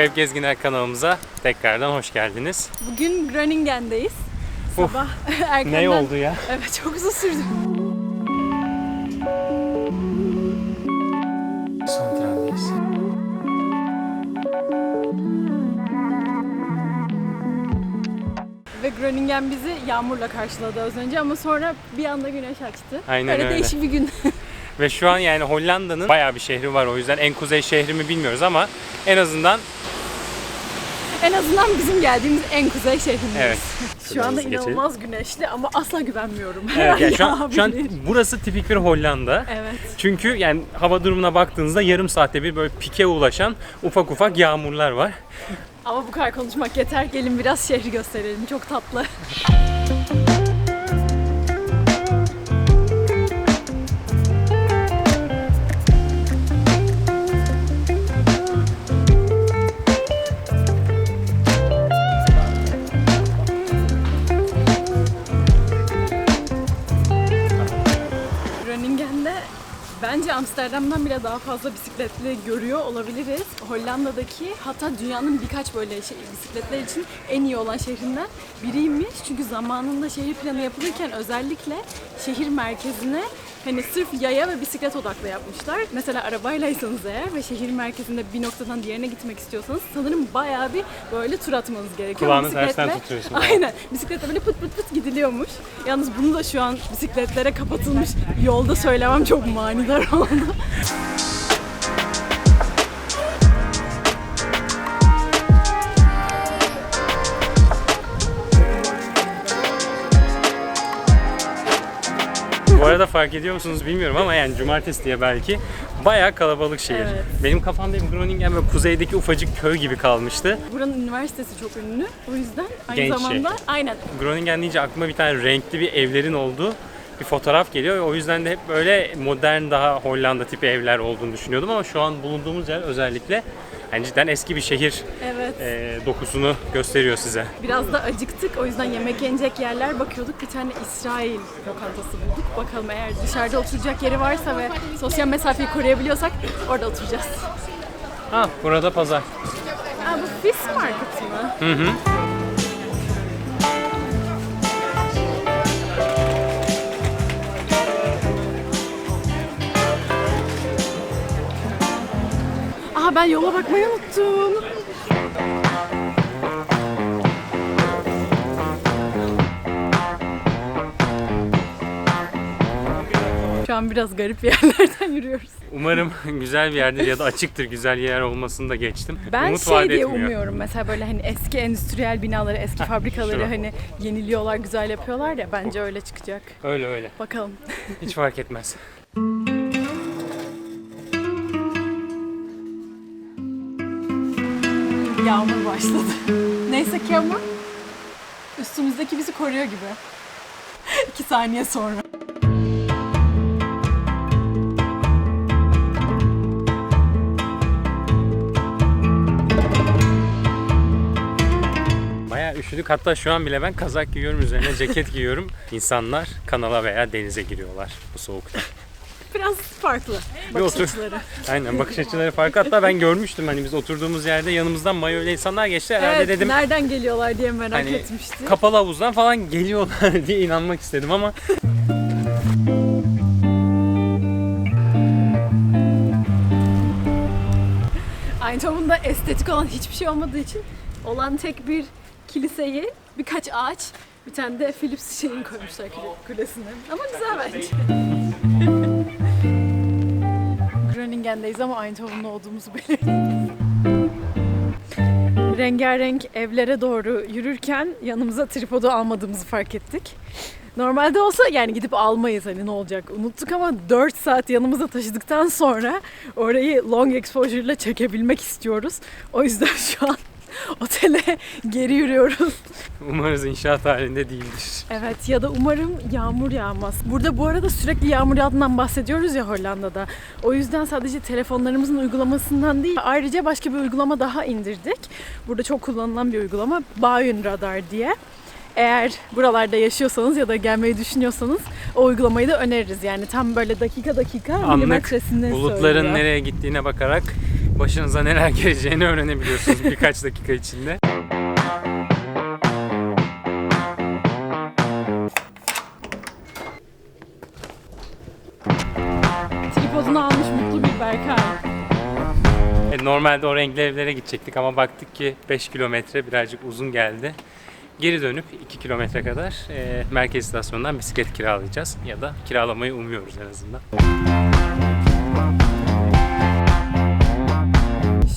Kayıp Gezginler kanalımıza tekrardan hoş geldiniz. Bugün Groningen'deyiz. Uf, Sabah erkenden... Ne oldu ya? Evet çok uzun sürdü. Son trendeyiz. Ve Groningen bizi yağmurla karşıladı az önce ama sonra bir anda güneş açtı. Aynen Böyle öyle. değişik bir gün. Ve şu an yani Hollanda'nın bayağı bir şehri var o yüzden en kuzey şehri mi bilmiyoruz ama en azından en azından bizim geldiğimiz en kuzey şehrindeyiz. evet. Şu anda geçelim. inanılmaz güneşli ama asla güvenmiyorum. Evet, an yani şu, an, şu an burası tipik bir Hollanda. Evet. Çünkü yani hava durumuna baktığınızda yarım saatte bir böyle pike ulaşan ufak ufak yağmurlar var. Ama bu kadar konuşmak yeter. Gelin biraz şehri gösterelim. Çok tatlı. Amsterdam'dan bile daha fazla bisikletli görüyor olabiliriz. Hollanda'daki hatta dünyanın birkaç böyle şey, bisikletler için en iyi olan şehrinden biriymiş. Çünkü zamanında şehir planı yapılırken özellikle şehir merkezine hani sırf yaya ve bisiklet odaklı yapmışlar. Mesela arabaylaysanız eğer ve şehir merkezinde bir noktadan diğerine gitmek istiyorsanız sanırım bayağı bir böyle tur atmanız gerekiyor. Kulağını Bisikletle- tersten tutuyorsun. Aynen. Bisikletle böyle pıt pıt pıt gidiliyormuş. Yalnız bunu da şu an bisikletlere kapatılmış yolda söylemem çok manidar oldu. Arada fark ediyor musunuz bilmiyorum ama yani cumartesi diye belki bayağı kalabalık şehir. Evet. Benim kafamda hep Groningen ve kuzeydeki ufacık köy gibi kalmıştı. Buranın üniversitesi çok ünlü. O yüzden aynı Genç zamanda şehir. aynen Groningen deyince aklıma bir tane renkli bir evlerin olduğu bir fotoğraf geliyor. O yüzden de hep böyle modern daha Hollanda tipi evler olduğunu düşünüyordum ama şu an bulunduğumuz yer özellikle yani cidden eski bir şehir evet. e, dokusunu gösteriyor size. Biraz da acıktık. O yüzden yemek yenecek yerler bakıyorduk. Bir tane İsrail lokantası bulduk. Bakalım eğer dışarıda oturacak yeri varsa ve sosyal mesafeyi koruyabiliyorsak orada oturacağız. Ha burada pazar. Aa, bu Fish Market mı? Hı hı. Aha ben yola bakmayı unuttum. Şu an biraz garip yerlerden yürüyoruz. Umarım güzel bir yerdir ya da açıktır güzel yer olmasını da geçtim. Ben Umut şey diye etmiyor. umuyorum mesela böyle hani eski endüstriyel binaları, eski fabrikaları hani yeniliyorlar, güzel yapıyorlar ya bence öyle çıkacak. Öyle öyle. Bakalım. Hiç fark etmez. Yağmur başladı. Neyse ki ama üstümüzdeki bizi koruyor gibi. İki saniye sonra. Bayağı üşüdük. Hatta şu an bile ben kazak giyiyorum, üzerine ceket giyiyorum. İnsanlar kanala veya denize giriyorlar bu soğukta. Biraz farklı Bir bakış otur. açıları. Aynen bakış açıları farklı. Hatta ben görmüştüm hani biz oturduğumuz yerde yanımızdan mayoyla insanlar geçti. Herhalde Evet, dedim nereden geliyorlar diye merak Hani etmiştim. kapalı havuzdan falan geliyorlar diye inanmak istedim ama Eindhoven'da estetik olan hiçbir şey olmadığı için olan tek bir kiliseyi, birkaç ağaç, bir tane de Philips şeyini koymuşlar kule- kulesine. Ama güzel bence. Groningen'deyiz ama Eindhoven'da olduğumuzu belirttik. Rengarenk evlere doğru yürürken yanımıza tripodu almadığımızı fark ettik. Normalde olsa yani gidip almayız hani ne olacak unuttuk ama 4 saat yanımıza taşıdıktan sonra orayı long exposure ile çekebilmek istiyoruz. O yüzden şu an otele geri yürüyoruz. umarız inşaat halinde değildir. Evet ya da umarım yağmur yağmaz. Burada bu arada sürekli yağmur yağdığından bahsediyoruz ya Hollanda'da. O yüzden sadece telefonlarımızın uygulamasından değil ayrıca başka bir uygulama daha indirdik. Burada çok kullanılan bir uygulama Bayern Radar diye. Eğer buralarda yaşıyorsanız ya da gelmeyi düşünüyorsanız o uygulamayı da öneririz. Yani tam böyle dakika dakika Anlık milimetresini bulutların söylüyor. nereye gittiğine bakarak başınıza neler geleceğini öğrenebiliyorsunuz birkaç dakika içinde. Tripodunu almış mutlu bir Berkay. E, Normalde o renkli evlere gidecektik ama baktık ki 5 kilometre birazcık uzun geldi. Geri dönüp 2 kilometre kadar e, merkez istasyonundan bisiklet kiralayacağız ya da kiralamayı umuyoruz en azından.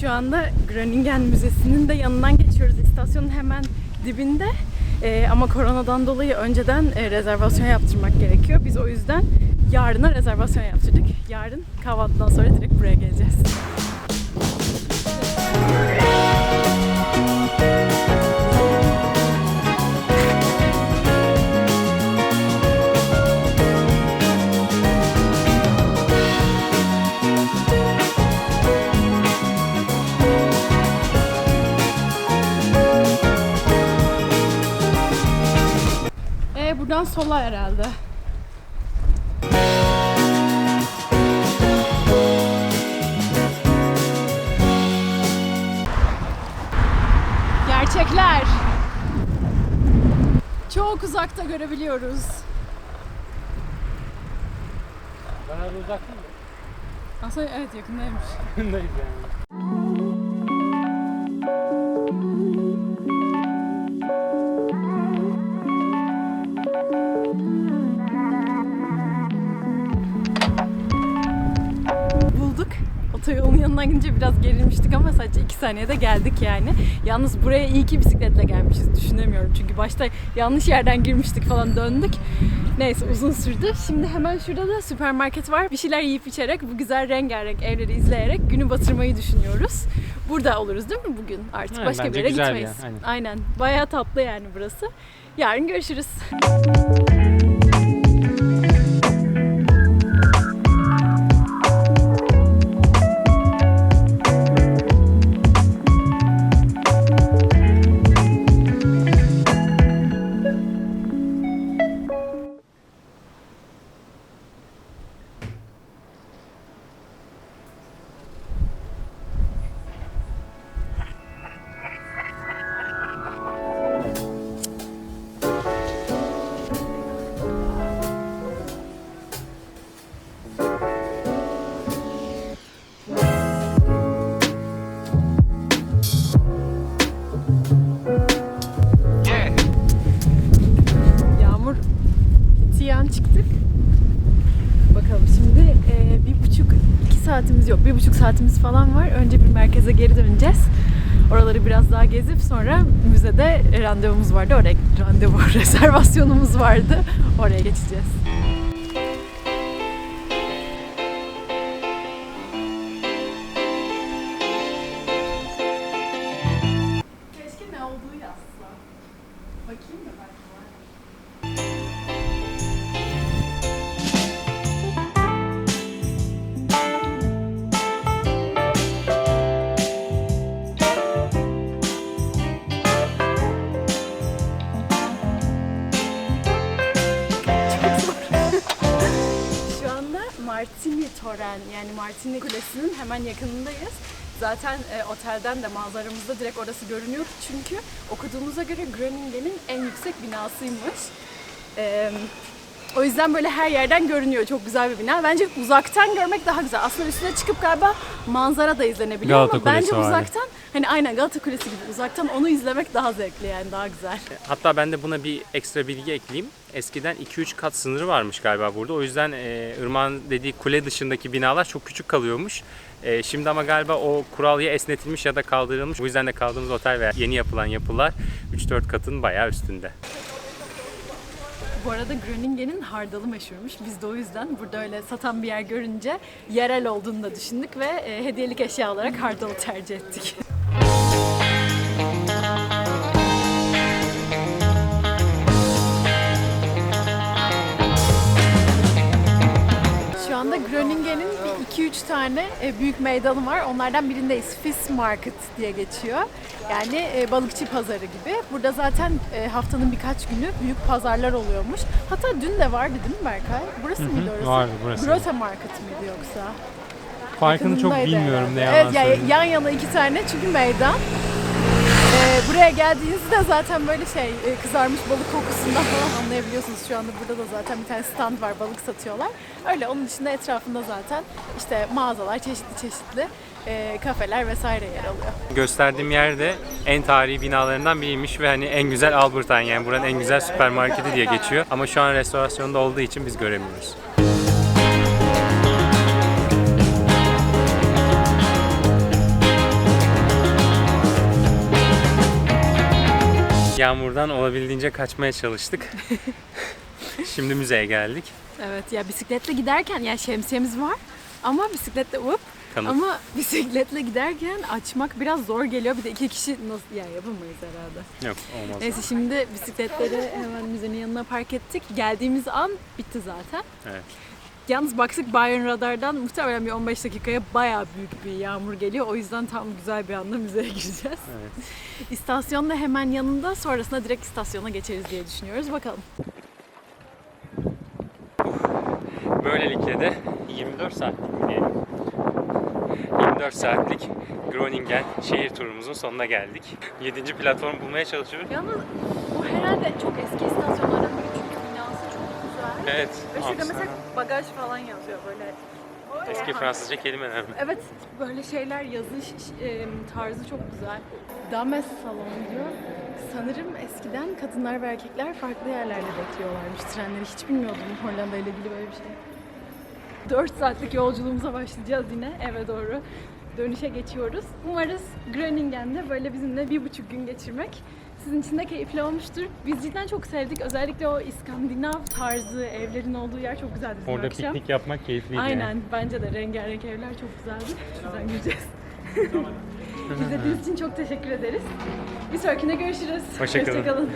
Şu anda Groningen Müzesi'nin de yanından geçiyoruz. İstasyonun hemen dibinde. Ee, ama koronadan dolayı önceden e, rezervasyon yaptırmak gerekiyor. Biz o yüzden yarına rezervasyon yaptırdık. Yarın kahvaltıdan sonra direkt buraya geleceğiz. Buradan sola herhalde. Gerçekler. Çok uzakta görebiliyoruz. Bayağı uzak değil Aslında evet yakındaymış. mi? yani. Yanından gidince biraz gerilmiştik ama sadece 2 saniyede geldik yani. Yalnız buraya iyi ki bisikletle gelmişiz düşünemiyorum. Çünkü başta yanlış yerden girmiştik falan döndük. Neyse uzun sürdü. Şimdi hemen şurada da süpermarket var. Bir şeyler yiyip içerek bu güzel rengarenk evleri izleyerek günü batırmayı düşünüyoruz. Burada oluruz değil mi bugün artık? Evet, Başka bir yere bir gitmeyiz. yer, aynen. aynen. Bayağı tatlı yani burası. Yarın görüşürüz. Falan var. Önce bir merkeze geri döneceğiz. Oraları biraz daha gezip sonra müzede randevumuz vardı. Oraya randevu, rezervasyonumuz vardı. Oraya geçeceğiz. Toren yani Martini Kulesi'nin hemen yakınındayız. Zaten e, otelden de manzaramızda direkt orası görünüyor. Çünkü okuduğumuza göre Groningen'in en yüksek binasıymış. E, o yüzden böyle her yerden görünüyor. Çok güzel bir bina. Bence uzaktan görmek daha güzel. Aslında üstüne çıkıp galiba manzara da izlenebiliyor Galata ama bence Kulesi var. uzaktan hani aynen Galata Kulesi gibi uzaktan onu izlemek daha zevkli yani daha güzel. Hatta ben de buna bir ekstra bilgi ekleyeyim. Eskiden 2-3 kat sınırı varmış galiba burada. O yüzden e, Irmak'ın dediği kule dışındaki binalar çok küçük kalıyormuş. E, şimdi ama galiba o kural ya esnetilmiş ya da kaldırılmış. O yüzden de kaldığımız otel ve yeni yapılan yapılar 3-4 katın bayağı üstünde. Bu arada Groningen'in hardalı meşhurmuş. Biz de o yüzden burada öyle satan bir yer görünce yerel olduğunu da düşündük ve e, hediyelik eşya olarak hardalı tercih ettik. Anda Groningen'in bir 2-3 tane e, büyük meydanı var. Onlardan birindeyiz. Fish Market diye geçiyor. Yani e, balıkçı pazarı gibi. Burada zaten e, haftanın birkaç günü büyük pazarlar oluyormuş. Hatta dün de vardı değil mi Berkay? Burası mıydı orası? vardı, burası. Grote Market miydi yoksa? Farkını çok bilmiyorum ne herhalde. yalan Evet ya söyleyeyim. yan yana iki tane çünkü meydan. Ee, buraya geldiğinizde zaten böyle şey e, kızarmış balık kokusundan falan anlayabiliyorsunuz. Şu anda burada da zaten bir tane stand var balık satıyorlar. Öyle onun dışında etrafında zaten işte mağazalar çeşitli çeşitli e, kafeler vesaire yer alıyor. Gösterdiğim yerde en tarihi binalarından biriymiş ve hani en güzel Albert Heijn yani buranın en güzel süpermarketi diye geçiyor. Ama şu an restorasyonda olduğu için biz göremiyoruz. Yağmurdan olabildiğince kaçmaya çalıştık. Şimdi müzeye geldik. Evet ya bisikletle giderken ya şemsiyemiz var ama bisikletle up Kanıt. ama bisikletle giderken açmak biraz zor geliyor. Bir de iki kişi nasıl ya yapamayız herhalde. Yok olmaz. Neyse şimdi bisikletleri hemen müzenin yanına park ettik. Geldiğimiz an bitti zaten. Evet. Yalnız baktık Bayern Radar'dan muhtemelen bir 15 dakikaya bayağı büyük bir yağmur geliyor. O yüzden tam güzel bir anda müzeye gireceğiz. Evet. İstasyon da hemen yanında. Sonrasında direkt istasyona geçeriz diye düşünüyoruz. Bakalım. Böylelikle de 24 saatlik diyelim? 24 saatlik Groningen şehir turumuzun sonuna geldik. 7. platform bulmaya çalışıyoruz. Yalnız bu herhalde çok eski istasyonlardan Evet. Ve şurada mesela bagaj falan yazıyor böyle. Eski Fransızca kelimeler mi? Evet böyle şeyler yazış e, tarzı çok güzel. Dames salon diyor. Sanırım eskiden kadınlar ve erkekler farklı yerlerde bekliyorlarmış trenleri. Hiç bilmiyordum Hollanda ile ilgili böyle bir şey. 4 saatlik yolculuğumuza başlayacağız yine eve doğru. Dönüşe geçiyoruz. Umarız Groningen'de böyle bizimle bir buçuk gün geçirmek sizin için de keyifli olmuştur. Biz cidden çok sevdik. Özellikle o İskandinav tarzı evlerin olduğu yer çok güzeldi Orada akşam. piknik yapmak keyifliydi. Aynen bence de rengarenk evler çok güzeldi. Sizden göreceğiz. İzlediğiniz için çok teşekkür ederiz. Bir sonrakinde görüşürüz. Hoşça kalın. Hoşçakalın.